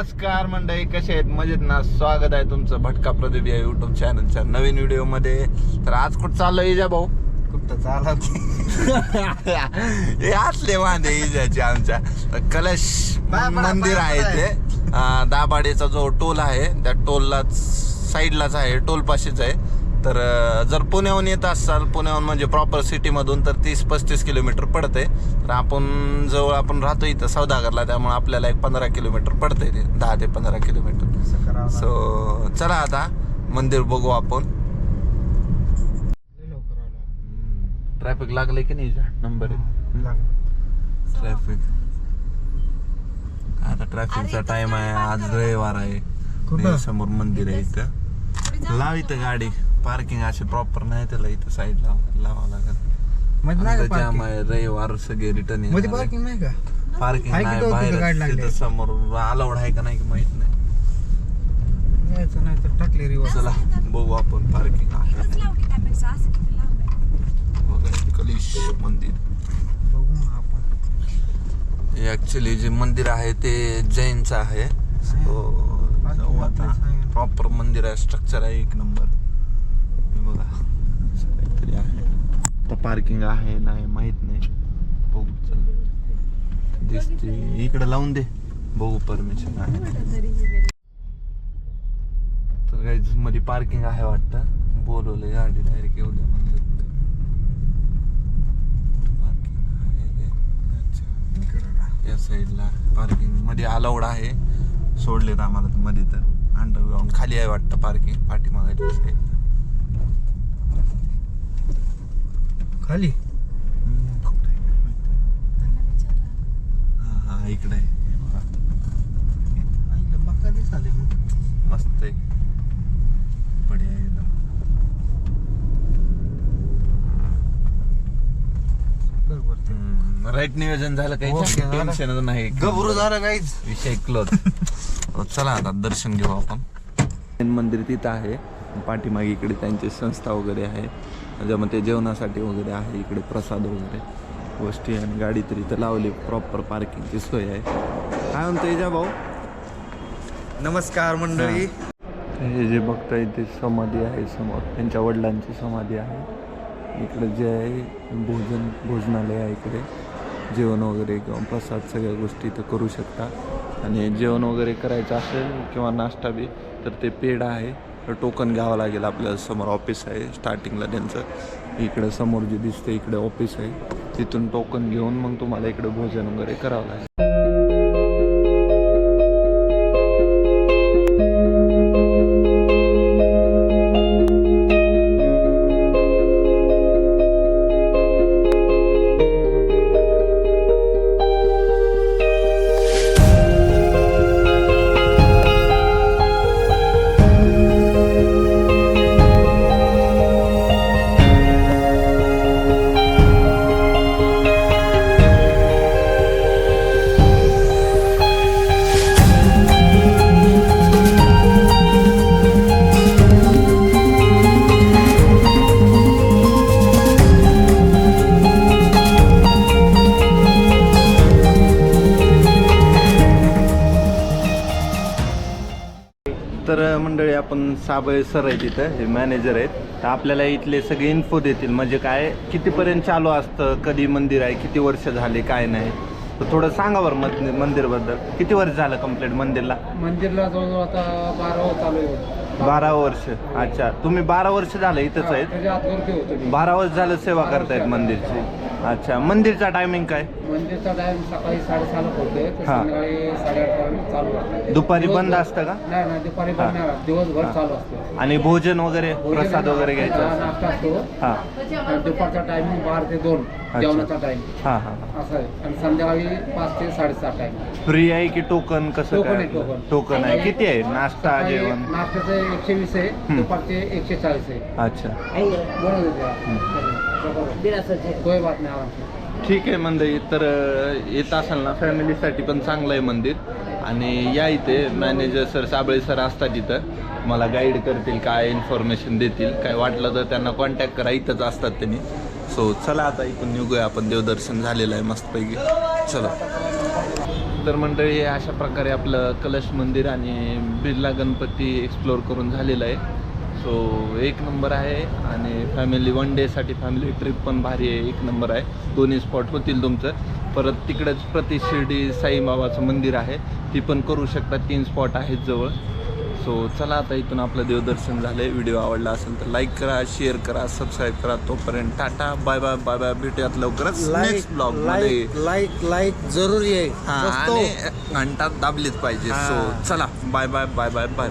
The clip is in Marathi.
नमस्कार मंडळी कसे आहेत? मजेत ना? स्वागत आहे तुमचं भटका प्रदीप या युट्यूब चॅनलच्या नवीन व्हिडिओमध्ये. तर आज कुठं चाललं इजा भाऊ? कुठं चालत हे असले वांदे इजाचे आमच्या. कलश मंदिर आहे ते. अं, दाभाडेचा जो टोल आहे त्या टोलला साईडलाच आहे. टोल पाशीच आहे. तर जर पुण्याहून येत असाल पुण्याहून म्हणजे प्रॉपर सिटीमधून तर तीस पस्तीस किलोमीटर पडते. तर आपण जवळ आपण राहतो इथं सौदागरला. त्यामुळे आपल्याला एक पंधरा किलोमीटर पडतंय ते दहा ते पंधरा किलोमीटर. सो चला आता मंदिर बघू आपण. ट्रॅफिक लागले की नाही नंबर. ट्रॅफिक आता ट्रॅफिकचा टाइम आहे आज रविवार आहे. कुठं? समोर मंदिर आहे इथं. लाव इथं गाडी. पार्किंग अशी प्रॉपर नाही त्याला इथं साईड लाव लावावं लागत. मध्ये नाही का parking? आहे रविवार सगळे रिटर्नमध्ये पार्किंग नाही का? पार्किंग आहे की नाही दोन तिथं गाडी बाहेर लागली? तिथं आहे? समोर अलाउड आहे का नाही की माहीत नाही. यायचं नाही तर टाकले रिवर्स चला बघू आपण पार्किंग आहे कलिश मंदिर. बघू ना आपण. ऍक्च्युली जे मंदिर आहे ते जैनचं आहे. जाऊ आता. प्रॉपर मंदिर आहे स्ट्रक्चर आहे एक नंबर बघा. काहीतरी आहे. आता पार्किंग आहे नाही माहीत नाही. बघू चल. दिसते इकडे लावून दे. बघू परमिशन आहे. तर काही मध्ये पार्किंग आहे वाटतं. बोलवलं गाडी डायरेक्ट येऊ दे पार्किंग आहे या साईडला पार्किंगमध्ये अलाउड आहे. सोडलेत आम्हाला मध्ये तर. अंडरग्राऊंड खाली आहे वाटतं पार्किंग पाठीमागायच्या साईडला खाली? हा हा इकडे आहे. हे बघा. आईला बक्का दिसाले मग मस्त आहे. बढिया आहे एकदम. बरोबर राईट नियोजन झालं काही. टेन्शनच नाही. गबरू झालं काहीच. विषय क्लोज चला आता दर्शन घेऊ आपण. जैन मंदिर तिथं आहे. पाठीमागे इकडे त्यांची संस्था वगैरे आहे त्याच्यामध्ये जेवणासाठी वगैरे आहे इकडे प्रसाद वगैरे गोष्टी आणि गाडी तरी इथं लावली प्रॉपर पार्किंगची सोय आहे. काय म्हणतो इजा भाऊ? नमस्कार मंडळी. हे. जे बघताय ते समाधी आहे समोर त्यांच्या वडिलांची समाधी आहे. इकडे जे आहे भोजन भोजनालय आहे इकडे. जेवण वगैरे किंवा प्रसाद सगळ्या गोष्टी इथं करू शकता. आणि जेवण वगैरे करायचं असेल किंवा नाश्ता बी तर ते पेड आहे. तर टोकन घ्यावं लागेल आपल्याला समोर ऑफिस आहे स्टार्टिंगला त्यांचं. इकडे समोर जे दिसते इकडे ऑफिस आहे तिथून टोकन घेऊन मग तुम्हाला इकडे भोजन वगैरे करावं लागेल. आपण साबळे सर आहेत इथं हे मॅनेजर आहेत. तर आपल्याला इथले सगळे इन्फो देतील. म्हणजे काय कितीपर्यंत चालू असतं कधी मंदिर आहे किती वर्ष झाले काय नाही. तर थोडं सांगा बरं मंदिर मंदिरबद्दल. किती वर्ष झालं कंप्लीट मंदिरला? मंदिरला जवळजवळ आता बारा चालू आहे. बारा वर्ष. अच्छा. तुम्ही बारा वर्ष झालं इथंच आहेत? बारा वर्ष झालं सेवा करतायत मंदिरची. अच्छा. मंदिरचा टायमिंग काय? सकाळी साडेसहाला होते तर हा. संध्याकाळी चालू असते. दुपारी बंद दिवसभर- असतं का? नाही नाही दुपारी हा. बंद नाही राहत. दिवसभर हा. चालू असतो. आणि भोजन वगैरे प्रसाद वगैरे घ्यायचा असतो नाश्ता असतो. हां. आणि दुपारचा टायमिंग बारा ते दोन जेवणाचा टाइम हां हां हां. असं आहे. आणि संध्याकाळी पाच ते साडेसात टाइम फ्री आहे की टोकन कसं टोकन काय? आहे, टोकन. टोकन आहे. किती आहे? नाश्ता जेवण? नाश्त्याचं एकशे वीस आहे हम्म. दुपारचे एकशे चाळीस आहे. अच्छा. बरोबर कोई बात नाही ठीक आहे मंडळी तर येत असाल ना फॅमिलीसाठी पण चांगलं आहे मंदिर. आणि या इथे मॅनेजर सर साबळे सर असतात इथं. मला गाईड करतील काय इन्फॉर्मेशन देतील काय वाटलं तर त्यांना कॉन्टॅक्ट करा. इथंच असतात त्यांनी. सो चला आता इथून निघूया. आपण देवदर्शन झालेलं आहे मस्तपैकी. चला. तर मंडळी अशा प्रकारे आपलं कलश मंदिर आणि बिर्ला गणपती एक्सप्लोअर करून झालेलं आहे. सो एक नंबर आहे आणि फॅमिली वन डेसाठी फॅमिली ट्रिप पण भारी आहे एक नंबर आहे. दोन्ही स्पॉट होतील तुमचं. परत तिकडंच प्रति शिर्डी साईबाबाचं मंदिर आहे. ती पण करू शकता तीन स्पॉट आहेत जवळ. सो चला आता इथून आपलं देवदर्शन झालंय. व्हिडिओ आवडला असेल तर लाईक करा शेअर करा सबस्क्राईब करा. तोपर्यंत tata bye bye bye bye भेटूयात लवकरच नेक्स्ट ब्लॉगमध्ये लाईक लाईक लाईक जरूरी आहे. हा घंटा दाबलीच पाहिजे. सो चला bye bye bye bye bye